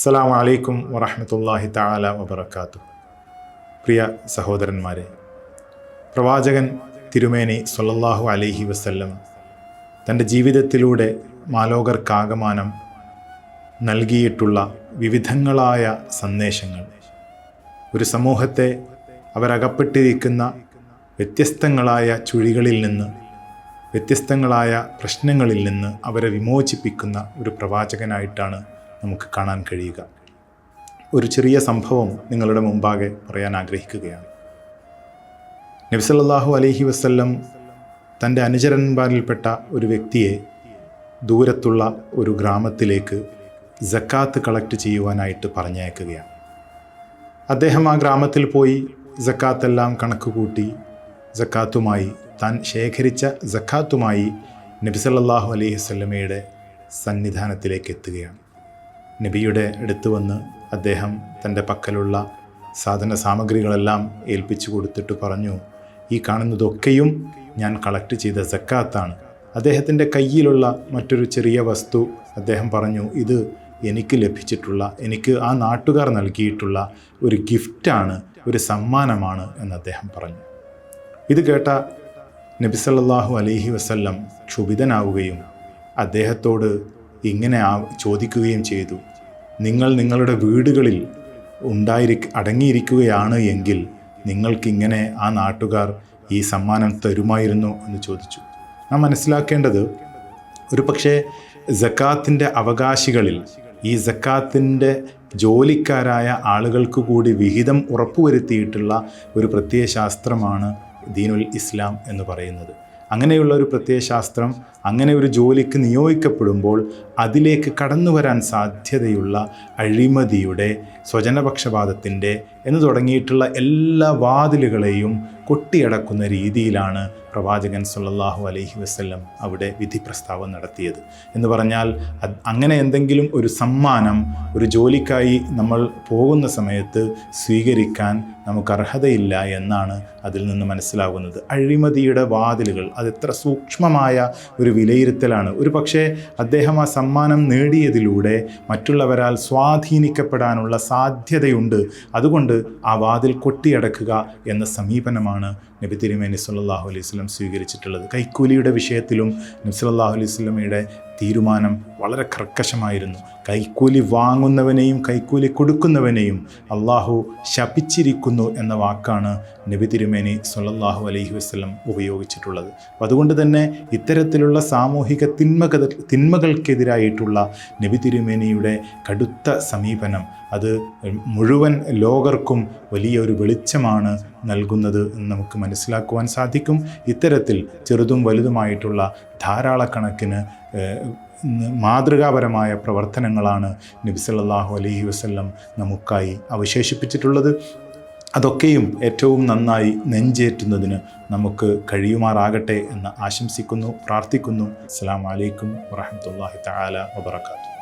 അസ്സലാമു വലൈക്കും വറഹമത്തല്ലാഹി താല വബറകാതുഹു. പ്രിയ സഹോദരന്മാരെ പ്രവാചകൻ തിരുമേനി സൊല്ലാഹു അലൈഹി വസ്ല്ലം തന്റെ ജീവിതത്തിലൂടെ മാലോകർക്കാകമാനം നൽകിയിട്ടുള്ള വിവിധങ്ങളായ സന്ദേശങ്ങൾ ഒരു സമൂഹത്തെ അവരകപ്പെട്ടിരിക്കുന്ന വ്യത്യസ്തങ്ങളായ ചുഴികളിൽ നിന്ന് വ്യത്യസ്തങ്ങളായ പ്രശ്നങ്ങളിൽ നിന്ന് അവരെ വിമോചിപ്പിക്കുന്ന ഒരു പ്രവാചകനായിട്ടാണ് നമുക്ക് കാണാൻ കഴിയുക. ഒരു ചെറിയ സംഭവം നിങ്ങളുടെ മുമ്പാകെ പറയാൻ ആഗ്രഹിക്കുകയാണ്. നബിസല്ലാഹു അലഹി വസ്ല്ലം തന്റെ അനുചരന്മാരിൽപ്പെട്ട ഒരു വ്യക്തിയെ ദൂരത്തുള്ള ഒരു ഗ്രാമത്തിലേക്ക് ജക്കാത്ത് കളക്ട് ചെയ്യുവാനായിട്ട് പറഞ്ഞയക്കുകയാണ്. അദ്ദേഹം ആ ഗ്രാമത്തിൽ പോയി ജക്കാത്തെല്ലാം കണക്ക് കൂട്ടി ജക്കാത്തുമായി താൻ ശേഖരിച്ച ജക്കാത്തുമായി നബിസല്ലാഹു അലൈഹി വല്ലമയുടെ സന്നിധാനത്തിലേക്ക് എത്തുകയാണ്. നബിയുടെ അടുത്ത് വന്ന് അദ്ദേഹം തന്റെ പക്കലുള്ള സാധന സാമഗ്രികളെല്ലാം ഏൽപ്പിച്ചു കൊടുത്തിട്ട് പറഞ്ഞു ഈ കാണുന്നതൊക്കെയും ഞാൻ കളക്ട് ചെയ്ത സക്കാത്താണ്. അദ്ദേഹത്തിന്റെ കയ്യിലുള്ള മറ്റൊരു ചെറിയ വസ്തു അദ്ദേഹം പറഞ്ഞു ഇത് എനിക്ക് ലഭിച്ചിട്ടുള്ള എനിക്ക് ആ നാട്ടുകാർ നൽകിയിട്ടുള്ള ഒരു ഗിഫ്റ്റാണ് ഒരു സമ്മാനമാണ് എന്ന് അദ്ദേഹം പറഞ്ഞു. ഇത് കേട്ട നബിസല്ലാഹു അലൈഹി വസല്ലം ക്ഷുഭിതനാവുകയും അദ്ദേഹത്തോട് ഇങ്ങനെ ചോദിക്കുകയും ചെയ്തു. നിങ്ങൾ നിങ്ങളുടെ വീടുകളിൽ ഉണ്ടായിരി അടങ്ങിയിരിക്കുകയാണ് എങ്കിൽ നിങ്ങൾക്കിങ്ങനെ ആ നാട്ടുകാർ ഈ സമ്മാനം തരുമായിരുന്നു എന്ന് ചോദിച്ചു. നാം മനസ്സിലാക്കേണ്ടത് ഒരു പക്ഷേ ജക്കാത്തിന്റെ അവകാശികളിൽ ഈ ജക്കാത്തിന്റെ ജോലിക്കാരായ ആളുകൾക്ക് കൂടി വിഹിതം ഉറപ്പുവരുത്തിയിട്ടുള്ള ഒരു പ്രത്യയശാസ്ത്രമാണ് ദീനുൽ ഇസ്ലാം എന്ന് പറയുന്നത്. അങ്ങനെയുള്ള ഒരു പ്രത്യയശാസ്ത്രം അങ്ങനെ ഒരു ജോലിക്ക് നിയോഗിക്കപ്പെടുമ്പോൾ അതിലേക്ക് കടന്നു വരാൻ സാധ്യതയുള്ള അഴിമതിയുടെ സ്വജനപക്ഷപാതത്തിന്റെ എന്ന് തുടങ്ങിയിട്ടുള്ള എല്ലാ വാതിലുകളെയും കൊട്ടിയടക്കുന്ന രീതിയിലാണ് പ്രവാചകൻ സല്ലാഹു അലൈഹി വസ്ല്ലം അവിടെ വിധി പ്രസ്താവം നടത്തിയത്. എന്ന് പറഞ്ഞാൽ അങ്ങനെ എന്തെങ്കിലും ഒരു സമ്മാനം ഒരു ജോലിക്കായി നമ്മൾ പോകുന്ന സമയത്ത് സ്വീകരിക്കാൻ നമുക്ക് അർഹതയില്ല എന്നാണ് അതിൽ നിന്ന് മനസ്സിലാകുന്നത്. അഴിമതിയുടെ വാതിലുകൾ അതെത്ര സൂക്ഷ്മമായ ഒരു വിലയിരുത്തലാണ്. ഒരു പക്ഷേ അദ്ദേഹം ആ സമ്മാനം നേടിയതിലൂടെ മറ്റുള്ളവരാൽ സ്വാധീനിക്കപ്പെടാനുള്ള സാധ്യതയുണ്ട്. അതുകൊണ്ട് ആ വാതിൽ കൊട്ടിയടക്കുക എന്ന സമീപനമാണ് നബി തിരുമേനി സല്ലാഹു അലൈഹി സ്വലം സ്വീകരിച്ചിട്ടുള്ളത്. കൈക്കൂലിയുടെ വിഷയത്തിലും നബി സല്ലാഹു അലൈഹി സ്വലമയുടെ തീരുമാനം വളരെ കർക്കശമായിരുന്നു. കൈക്കൂലി വാങ്ങുന്നവനെയും കൈക്കൂലി കൊടുക്കുന്നവനെയും അള്ളാഹു ശപിച്ചിരിക്കുന്നു എന്ന വാക്കാണ് നബി തിരുമേനി സൊല്ലാഹു അലൈഹി വസ്ലം ഉപയോഗിച്ചിട്ടുള്ളത്. അപ്പം അതുകൊണ്ട് തന്നെ ഇത്തരത്തിലുള്ള സാമൂഹിക തിന്മക തിന്മകൾക്കെതിരായിട്ടുള്ള നബി തിരുമേനിയുടെ കടുത്ത സമീപനം അത് മുഴുവൻ ലോകർക്കും വലിയൊരു വെളിച്ചമാണ് നൽകുന്നത് എന്ന് നമുക്ക് മനസ്സിലാക്കുവാൻ സാധിക്കും. ഇത്തരത്തിൽ ചെറുതും വലുതുമായിട്ടുള്ള ധാരാളക്കണക്കിന് മാതൃകാപരമായ പ്രവർത്തനങ്ങളാണ് നബിസല്ലാഹു അലഹി വസ്ല്ലം നമുക്കായി അവശേഷിപ്പിച്ചിട്ടുള്ളത്. അതൊക്കെയും ഏറ്റവും നന്നായി നെഞ്ചേറ്റുന്നതിന് നമുക്ക് കഴിയുമാറാകട്ടെ എന്ന് ആശംസിക്കുന്നു പ്രാർത്ഥിക്കുന്നു. അസ്സാം വലൈക്കും വറഹമത്തല്ലാഹി തആല വബറകാതുഹു.